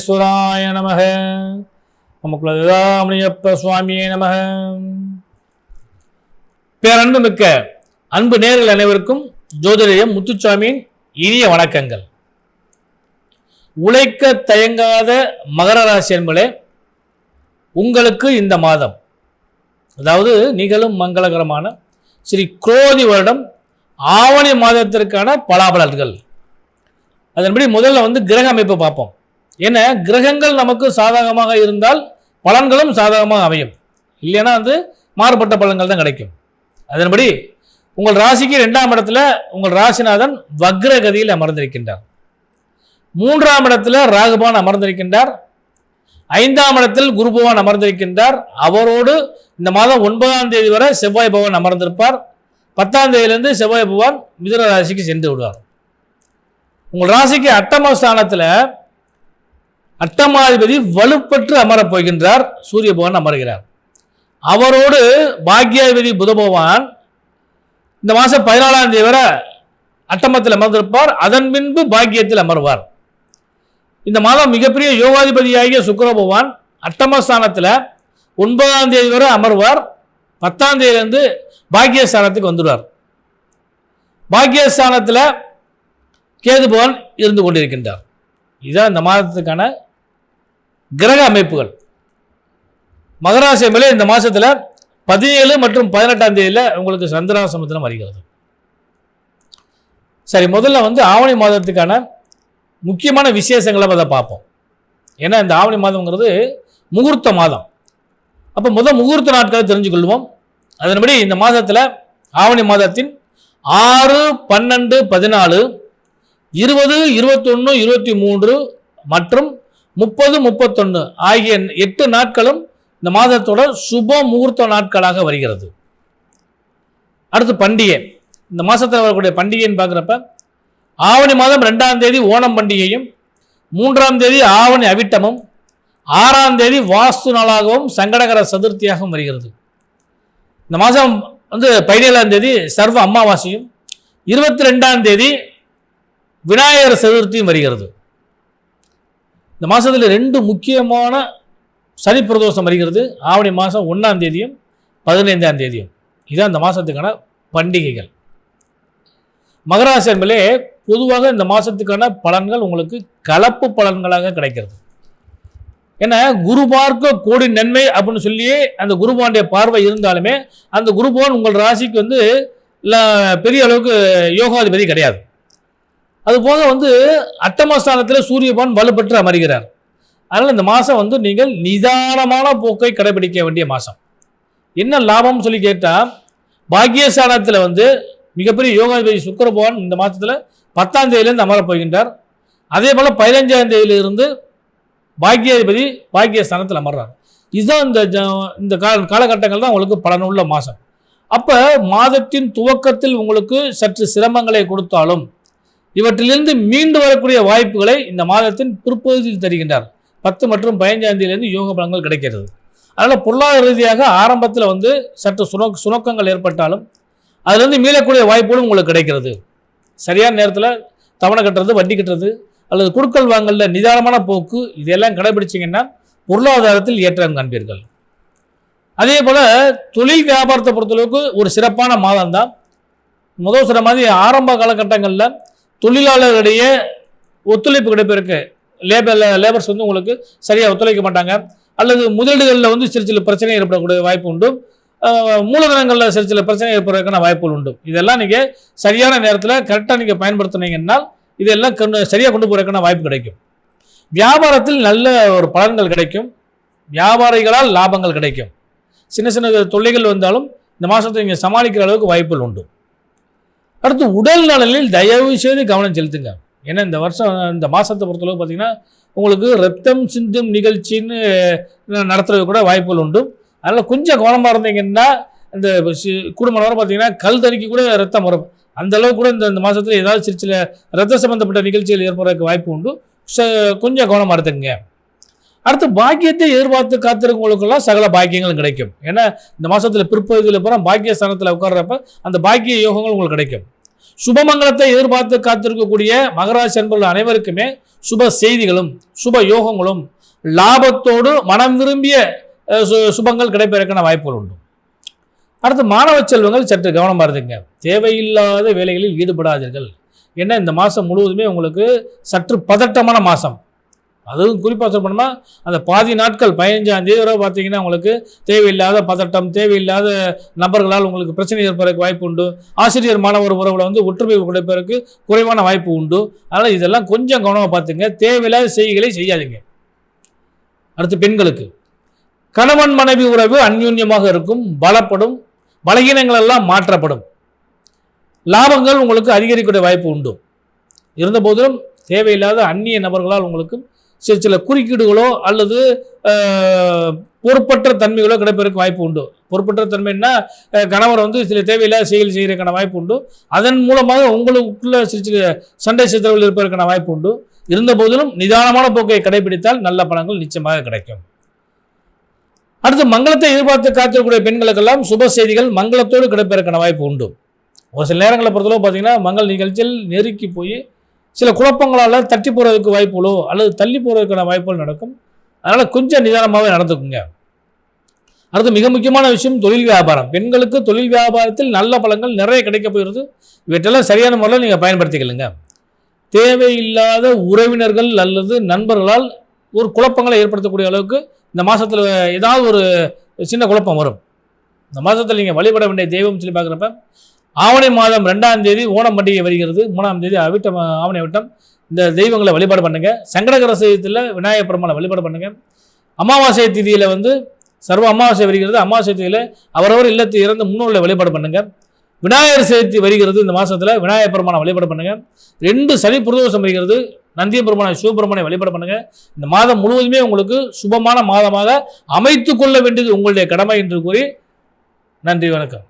விக்னேஸ்வராய நமக. நமக்குலதாமணியப்ப சுவாமியே நமக. பேரன்பு மிக்க அன்பு நேர்கள் அனைவருக்கும் ஜோதிடயம் முத்துச்சாமியின் இனிய வணக்கங்கள். உழைக்க தயங்காத மகர ராசி என்பதே உங்களுக்கு இந்த மாதம் அதாவது நிகழும் மங்களகரமான ஸ்ரீ குரோதி வருடம் ஆவணி மாதத்திற்கான பலாபலன்கள். அதன்படி முதல்ல வந்து கிரக அமைப்பை பார்ப்போம். என கிரகங்கள் நமக்கு சாதகமாக இருந்தால் பலன்களும் சாதகமாக அமையும். இல்லைன்னா வந்து மாறுபட்ட பலன்கள் தான் கிடைக்கும். அதன்படி உங்கள் ராசிக்கு ரெண்டாம் இடத்துல உங்கள் ராசிநாதன் வக்ரகதியில் அமர்ந்திருக்கின்றார். மூன்றாம் இடத்துல ராகுபான் அமர்ந்திருக்கின்றார். ஐந்தாம் இடத்தில் குருபவான் அமர்ந்திருக்கின்றார். அவரோடு இந்த மாதம் ஒன்பதாம் தேதி வரை செவ்வாய் பகவான் அமர்ந்திருப்பார். பத்தாம் தேதியிலிருந்து செவ்வாய் பவான் மிதுன ராசிக்கு சென்று விடுவார். உங்கள் ராசிக்கு அட்டம ஸ்தானத்தில் அட்டமாதிபதி வலுப்பற்று அமரப் போகின்றார் சூரிய பகவான் அமர்கிறார். அவரோடு பாக்யாதிபதி புத பகவான் இந்த மாதம் பதினாலாம் தேதி வரை அட்டமத்தில் அமர்ந்திருப்பார். அதன் பின்பு பாக்கியத்தில் அமர்வார். இந்த மாதம் மிகப்பெரிய யோகாதிபதியாகிய சுக்கிர பகவான் அட்டமஸ்தானத்தில் ஒன்பதாம் தேதி வரை அமர்வார். பத்தாம் தேதியிலிருந்து பாக்கியஸ்தானத்துக்கு வந்துடுவார். பாக்கியஸ்தானத்தில் கேது பகவான் இருந்து கொண்டிருக்கின்றார். இதுதான் இந்த மாதத்துக்கான கிரக அமைப்புகள். மகராசி மேலே இந்த மாதத்தில் பதினேழு மற்றும் பதினெட்டாம் தேதியில் உங்களுக்கு சமுத்திரம் வருகிறது. சரி முதல்ல வந்து ஆவணி மாதத்துக்கான முக்கியமான விசேஷங்களை அதை பார்ப்போம். ஏன்னா இந்த ஆவணி மாதம்ங்கிறது முகூர்த்த மாதம். அப்போ முதல் முகூர்த்த நாட்களை தெரிஞ்சுக்கொள்வோம். அதன்படி இந்த மாதத்தில் ஆவணி மாதத்தின் ஆறு பன்னெண்டு பதினாலு இருபது இருபத்தொன்று இருபத்தி மூன்று மற்றும் முப்பது முப்பத்தொன்று ஆகிய எட்டு நாட்களும் இந்த மாதத்தோட சுப முகூர்த்த நாட்களாக வருகிறது. அடுத்து பண்டிகை. இந்த மாதத்தில் வரக்கூடிய பண்டிகைன்னு பார்க்குறப்ப ஆவணி மாதம் ரெண்டாம் தேதி ஓணம் பண்டிகையும் மூன்றாம் தேதி ஆவணி அவிட்டமும் ஆறாம் தேதி வாஸ்து நாளாகவும் சங்கடகர சதுர்த்தியாகவும் வருகிறது. இந்த மாதம் வந்து பதினேழாம் தேதி சர்வ அமாவாசையும் இருபத்தி ரெண்டாம் தேதி விநாயகர் சதுர்த்தியும் வருகிறது. இந்த மாதத்தில் ரெண்டு முக்கியமான சனி பிரதோஷம் வருகிறது. ஆவணி மாதம் ஒன்றாம் தேதியும் பதினைந்தாம் தேதியும். இதுதான் இந்த மாதத்துக்கான பண்டிகைகள். மகராசி என்பதிலே பொதுவாக இந்த மாதத்துக்கான பலன்கள் உங்களுக்கு கலப்பு பலன்களாக கிடைக்கிறது. ஏன்னா குரு பார்க்க கோடி நன்மை அப்படின்னு சொல்லியே அந்த குருபானுடைய பார்வை இருந்தாலுமே அந்த குருபான் உங்கள் ராசிக்கு வந்து பெரிய அளவுக்கு யோகாதிபதி கிடையாது. அது போக வந்து அட்டமஸ்தானத்தில் சூரியபான் வலுப்பெற்று அமர்கிறார். அதனால் இந்த மாதம் வந்து நீங்கள் நிதானமான போக்கை கடைபிடிக்க வேண்டிய மாதம் என்ன லாபம்னு சொல்லி கேட்டால் பாக்கியஸ்தானத்தில் வந்து மிகப்பெரிய யோகாதிபதி சுக்கிர பகவான் இந்த மாதத்தில் பத்தாம் தேதியிலேருந்து அமரப் போகின்றார். அதே போல் பதினஞ்சாம் தேதியிலிருந்து பாக்கியாதிபதி பாக்கியஸ்தானத்தில் அமர்றார். இதுதான் இந்த ஜ- இந்த கால காலகட்டங்கள் தான் உங்களுக்கு பலனுள்ள மாதம் அப்போ மாதத்தின் துவக்கத்தில் உங்களுக்கு சற்று சிரமங்களை கொடுத்தாலும் இவற்றிலிருந்து மீண்டு வரக்கூடிய வாய்ப்புகளை இந்த மாதத்தின் பிற்பகுதியில் தருகின்றார். பத்து மற்றும் பதினஞ்சாந்தேதியிலிருந்து யோக பலங்கள் கிடைக்கிறது. அதனால் பொருளாதார ரீதியாக ஆரம்பத்தில் வந்து சற்று சுணக் சுணக்கங்கள் ஏற்பட்டாலும் அதுலேருந்து மீளக்கூடிய வாய்ப்புகளும் உங்களுக்கு கிடைக்கிறது. சரியான நேரத்தில் தவணை கட்டுறது வட்டி கட்டுறது அல்லது குடுக்கல் வாங்கலில் நிதானமான போக்கு இதெல்லாம் கடைபிடிச்சிங்கன்னா பொருளாதாரத்தில் ஏற்றம் காண்பீர்கள். அதே போல் தொழில் வியாபாரத்தை பொறுத்தளவுக்கு ஒரு சிறப்பான மாதம் தான் முதல் சில மாதிரி ஆரம்ப காலகட்டங்களில் தொழிலாளர்களிடையே ஒத்துழைப்பு கிடைப்பிருக்கு லேபர் லேபர்ஸ் வந்து உங்களுக்கு சரியாக ஒத்துழைக்க மாட்டாங்க. அல்லது முதலீடுகளில் வந்து சிறு சில பிரச்சனை ஏற்படக்கூடிய வாய்ப்பு உண்டு. மூலதனங்களில் சிறு சில பிரச்சனை ஏற்படுறதுக்கான வாய்ப்புகள் உண்டு. இதெல்லாம் நீங்கள் சரியான நேரத்தில் கரெக்டாக நீங்கள் பயன்படுத்துனீங்கன்னா இதெல்லாம் கொண்டு சரியாக கொண்டு போகிறதுக்கான வாய்ப்பு கிடைக்கும். வியாபாரத்தில் நல்ல ஒரு பலன்கள் கிடைக்கும். வியாபாரிகளால் லாபங்கள் கிடைக்கும். சின்ன சின்ன தொல்லைகள் வந்தாலும் இந்த மாதத்தை நீங்கள் சமாளிக்கிற அளவுக்கு வாய்ப்புகள் உண்டு. அடுத்து உடல் நலனில் தயவு செய்து கவனம் செலுத்துங்க. ஏன்னா இந்த வருஷம் இந்த மாதத்தை பொறுத்தளவு பார்த்தீங்கன்னா உங்களுக்கு ரத்தம் சிந்தும் நிகழ்ச்சின்னு நடத்துறது கூட வாய்ப்புகள் உண்டு. அதனால் கொஞ்சம் கவனமாக இருந்தீங்கன்னா இந்த குடும்பம் வர பார்த்தீங்கன்னா கல் தறிக்கு கூட ரத்தம் வரும். அந்த அளவு கூட இந்த இந்த மாதத்தில் ஏதாவது சிறு சில ரத்த சம்மந்தப்பட்ட நிகழ்ச்சிகள் ஏற்படுறதுக்கு வாய்ப்பு உண்டு. ச- கொஞ்சம் கவனமாக இருந்துங்க அடுத்து பாக்கியத்தை எதிர்பார்த்து காத்திருக்கவங்களுக்கெல்லாம் சகல பாக்கியங்களும் கிடைக்கும். ஏன்னா இந்த மாதத்தில் பிற்பகுதியில் போகிற பாக்கிய ஸ்தானத்தில் உட்கார்றப்ப அந்த பாக்கிய யோகங்கள் உங்களுக்கு கிடைக்கும். சுபமங்கலத்தை எதிர்பார்த்து காத்திருக்கக்கூடிய மகராசி அன்பர்கள் அனைவருக்குமே சுப செய்திகளும் சுப யோகங்களும் லாபத்தோடு மனம் விரும்பிய சு- சுபங்கள் கிடைப்பதற்கான வாய்ப்புகள் உண்டு. அடுத்து மாணவ செல்வங்கள் சற்று கவனமாக இருந்துங்க. தேவையில்லாத வேலைகளில் ஈடுபடாதீர்கள். ஏன்னா இந்த மாதம் முழுவதுமே உங்களுக்கு சற்று பதட்டமான மாதம் அதுவும் குறிப்பாக சொல்லணும்னா அந்த பாதி நாட்கள் பதினஞ்சாம் தேதி வரை பார்த்தீங்கன்னா உங்களுக்கு தேவையில்லாத பதட்டம் தேவையில்லாத நபர்களால் உங்களுக்கு பிரச்சனை ஏற்படுறதுக்கு வாய்ப்பு உண்டு. ஆசிரியர் மாணவர் உறவில் வந்து ஒற்றுமை கிடைப்பதற்கு குறைவான வாய்ப்பு உண்டு. அதனால் இதெல்லாம் கொஞ்சம் கவனமாக பார்த்துங்க. தேவையில்லாத செய்திகளை செய்யாதீங்க. அடுத்து பெண்களுக்கு. கணவன் மனைவி உறவு அந்யூன்யமாக இருக்கும் பலப்படும் பலகீனங்கள் எல்லாம் மாற்றப்படும். லாபங்கள் உங்களுக்கு அதிகரிக்கக்கூடிய வாய்ப்பு உண்டு. இருந்த போதிலும் தேவையில்லாத அந்நிய நபர்களால் உங்களுக்கு சில சில குறுக்கீடுகளோ அல்லது பொறுப்பற்ற தன்மைகளோ கிடைப்பதற்கு வாய்ப்பு உண்டு. பொறுப்பற்ற தன்மைன்னா கணவர் வந்து சில தேவையில்லாத செயல் செய்கிறதுக்கான வாய்ப்பு உண்டு. அதன் மூலமாக உங்களுக்குள்ள சில சில சண்டை சித்திரவில் இருப்பதற்கான வாய்ப்பு உண்டு. இருந்த போதிலும் நிதானமான போக்கை கடைபிடித்தால் நல்ல பலன்கள் நிச்சயமாக கிடைக்கும். அடுத்து மங்களத்தை எதிர்பார்த்து காத்திருக்கக்கூடிய பெண்களுக்கெல்லாம் சுப செய்திகள் மங்களத்தோடு கிடைப்பதற்கான வாய்ப்பு உண்டு. ஒரு சில நேரங்களை பொறுத்தளவு பார்த்தீங்கன்னா மங்கள் நிகழ்ச்சியில் நெருக்கி போய் சில குழப்பங்களால் தட்டி போகிறதுக்கு வாய்ப்புகளோ அல்லது தள்ளி போகிறதுக்கான வாய்ப்புகள் நடக்கும். அதனால் கொஞ்சம் நிதானமாகவே நடந்துக்குங்க. அடுத்து மிக முக்கியமான விஷயம் தொழில் வியாபாரம். பெண்களுக்கு தொழில் வியாபாரத்தில் நல்ல பழங்கள் நிறைய கிடைக்க போயிடுது இவற்றெல்லாம் சரியான முறையில் நீங்கள் பயன்படுத்திக்கலுங்க. தேவையில்லாத உறவினர்கள் அல்லது நண்பர்களால் ஒரு குழப்பங்களை ஏற்படுத்தக்கூடிய அளவுக்கு இந்த மாதத்தில் ஏதாவது ஒரு சின்ன குழப்பம் வரும். இந்த மாதத்தில் நீங்கள் வழிபட வேண்டிய தெய்வம் சொல்லி பார்க்குறப்ப ஆவணி மாதம் ரெண்டாம் தேதி ஓணம் பண்டிகை வருகிறது. மூணாம் தேதி அவிட்டம் ஆவணி விட்டம் இந்த தெய்வங்களை வழிபாடு பண்ணுங்கள் சங்கடகர சதுர்த்தியில் விநாயகர் பெருமாளை வழிபாடு பண்ணுங்கள் அமாவாசை திதியில் வந்து சர்வ அமாவாசை வருகிறது. அமாவாசை திதியில் அவரவர் இல்லத்தை இறந்து முன்னோர்களை வழிபாடு பண்ணுங்கள் விநாயகர் சதுர்த்தி வருகிறது இந்த மாதத்தில் விநாயகர் பெருமானை வழிபாடு பண்ணுங்கள் ரெண்டு சனி புரதோஷம் வருகிறது. நந்திய பெருமானை சிவபெருமானை வழிபாடு பண்ணுங்கள் இந்த மாதம் முழுவதுமே உங்களுக்கு சுபமான மாதமாக அமைத்து கொள்ள வேண்டியது உங்களுடைய கடமை என்று கூறி நன்றி வணக்கம்.